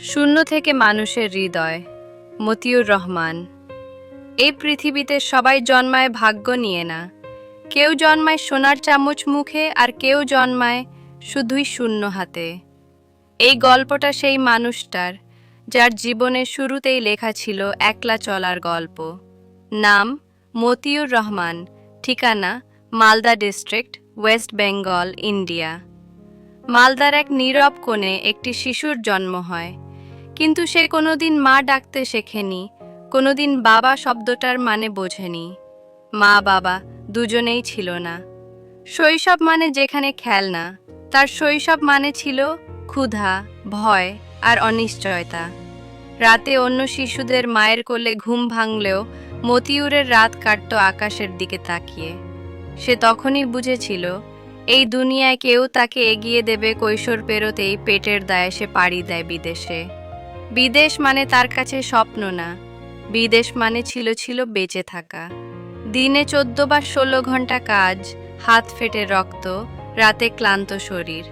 শূন্য থেকে মানুষের হৃদয়, মতিউর রহমান। এই পৃথিবীতে সবাই জন্মায় ভাগ্য নিয়ে না। কেউ জন্মায় সোনার চামচ মুখে আর কেউ জন্মায় শুধুই শূন্য হাতে। এই গল্পটা সেই মানুষটার, যার জীবনের শুরুতেই লেখা ছিল একলা চলার গল্প। নাম মতিউর রহমান, ঠিকানা Malda district, West Bengal, India. মালদার এক নীরব কোণে একটি শিশুর জন্ম হয়। কিন্তু সে কোনোদিন মা ডাকতে শেখেনি, কোনোদিন বাবা শব্দটার মানে বোঝেনি। মা, বাবা দুজনেই ছিল না। শৈশব মানে যেখানে খেলনা, তার শৈশব মানে ছিল ক্ষুধা, ভয় আর অনিশ্চয়তা। রাতে অন্য শিশুদের মায়ের কোলে ঘুম ভাঙলেও মতিউরের রাত কাটত আকাশের দিকে তাকিয়ে। সে তখনই বুঝেছিল এই দুনিয়ায় কেউ তাকে এগিয়ে দেবে কৈশোর পেরোতেই পেটের দায়ে সে পাড়ি দেয় বিদেশে। বিদেশ মানে তার কাছে স্বপ্ন না। বিদেশ মানে ছিল ছিল বেঁচে থাকা। দিনে চোদ্দ বা ষোলো ঘণ্টা কাজ, হাত ফেটে রক্ত, রাতে ক্লান্ত শরীর।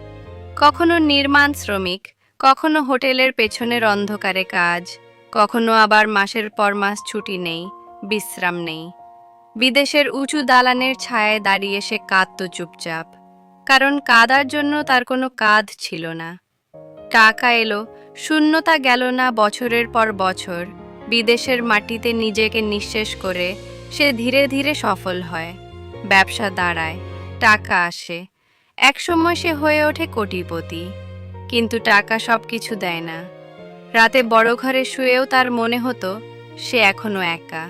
কখনো নির্মাণ শ্রমিক, কখনো হোটেলের পেছনের অন্ধকারে কাজ, কখনো আবার মাসের পর মাস ছুটি নেই, বিশ্রাম নেই। বিদেশের উঁচু দালানের ছায়ায় দাঁড়িয়ে সে কাঁদত চুপচাপ। কারণ কাদার জন্য তার কোনো কাঁধ ছিল না। টাকা এলো, শূন্যতা গেল না বছরের পর বছর। বিদেশের মাটিতে নিজেকে নিঃশেষ করে সে ধীরে ধীরে সফল হয়। ব্যবসা দাঁড়ায়, টাকা আসে। একসময় সে হয়ে ওঠে কোটিপতি, কিন্তু টাকা সব কিছু দেয় না। রাতে বড় ঘরে শুয়েও তার মনে হতো, সে এখনও একা।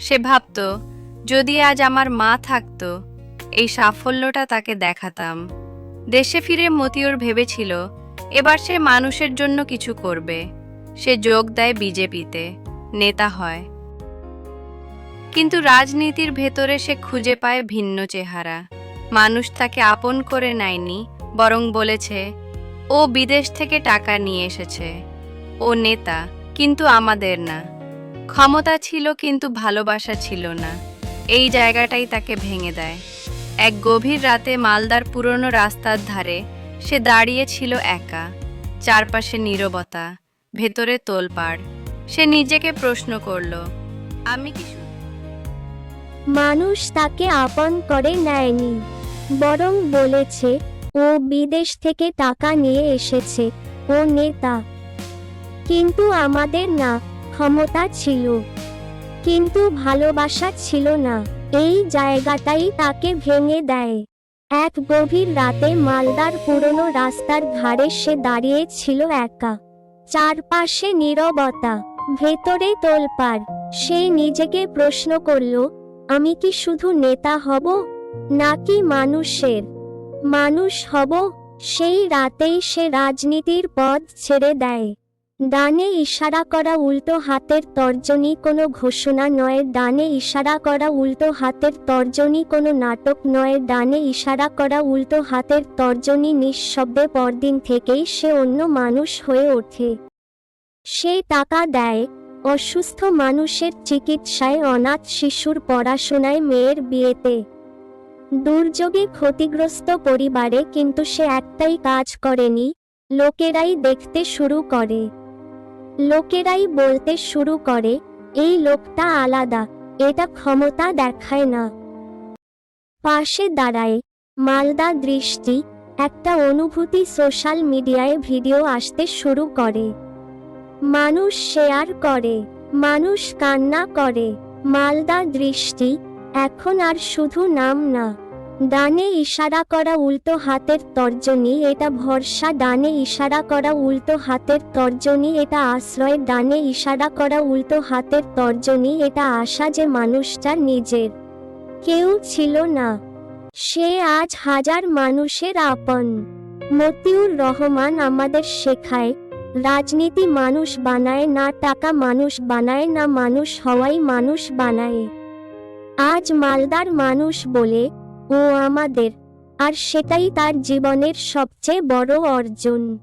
সে ভাবত, যদি আজ আমার মা থাকতো এই সাফল্যটা তাকে দেখাতাম। দেশে ফিরে মতিউর ভেবেছিল, এবার সে মানুষের জন্য কিছু করবে। সে যোগ দেয় বিজেপিতে, নেতা হয়। কিন্তু রাজনীতির ভেতরে সে খুঁজে পায় ভিন্ন চেহারা। মানুষ তাকে আপন করে নেয়নি, বরং বলেছে, ও বিদেশ থেকে টাকা নিয়ে এসেছে। ও নেতা, কিন্তু আমাদের না। ক্ষমতা ছিল, কিন্তু ভালোবাসা ছিল না। এই জায়গাটাই তাকে ভেঙে দেয়। এক গভীর রাতে মালদার পুরনো রাস্তার ধারে সে দাঁড়িয়েছিল একা। চারপাশে নীরবতা, ভেতরে তোলপাড়। সে নিজেকে প্রশ্ন করল, আমি কি মানুষ তাকে আপন করে নেয়নি, বরং বলেছে, ও বিদেশ থেকে টাকা নিয়ে এসেছে, ও নেতা। কিন্তু আমাদের না, ক্ষমতা ছিল। কিন্তু ভালোবাসা ছিল না। এই জায়গাটাই তাকে ভেঙে দেয়। এক গভীর রাতে মালদার পুরনো রাস্তার ধারে সে দাঁড়িয়ে ছিল একা। চারপাশে নীরবতা, ভেতরে তোলপাড়। সে নিজেকে প্রশ্ন করল, আমি কি শুধু নেতা হব, নাকি মানুষের? মানুষ হব? সেই রাতেই সে রাজনীতির পদ ছেড়ে দেয়। ডানে ইশারা করা উল্টো হাতের তর্জনী কোনো ঘোষণা নয়, ডানে ইশারা করা উল্টো হাতের তর্জনী কোনো নাটক নয়, ডানে ইশারা করা উল্টো হাতের তর্জনী নিঃশব্দে পরদিন থেকেই সে অন্য মানুষ হয়ে ওঠে। সে টাকা দেয়, অসুস্থ মানুষের চিকিৎসায় অনাথ শিশুর পড়াশোনায় মেয়ের বিয়েতে। দুর্যোগে ক্ষতিগ্রস্ত পরিবারে কিন্তু সে একটাই কাজ করেনি, লোকেরাই দেখতে শুরু করে। লোকেরাই বলতে শুরু করে, এই লোকটা আলাদা, এটা ক্ষমতা দেখায় না। পাশে দাঁড়ায় মালদা দৃষ্টি, একটা অনুভূতি সোশ্যাল মিডিয়ায় ভিডিও আসতে শুরু করে। মানুষ শেয়ার করে, মানুষ কান্না করে মালদা দৃষ্টি এখন আর শুধু নাম না। ডানে ইশারা করা উল্টো হাতের তর্জনী, এটা ভরসা। ডানে ইশারা করা উল্টো হাতের তর্জনী, এটা আশ্রয়। ডানে ইশারা করা উল্টো হাতের তর্জনী, এটা আশা যে মানুষটা নিজের। কেউ ছিল না। সে আজ হাজার মানুষের আপন। মতিউর রহমান আমাদের শেখায়, রাজনীতি মানুষ বানায় না, টাকা মানুষ বানায় না, মানুষ হওয়াই মানুষ বানায়। আজ মালদার মানুষ বলে ও আমাদের আর সেটাই তার জীবনের সবচেয়ে বড় অর্জন।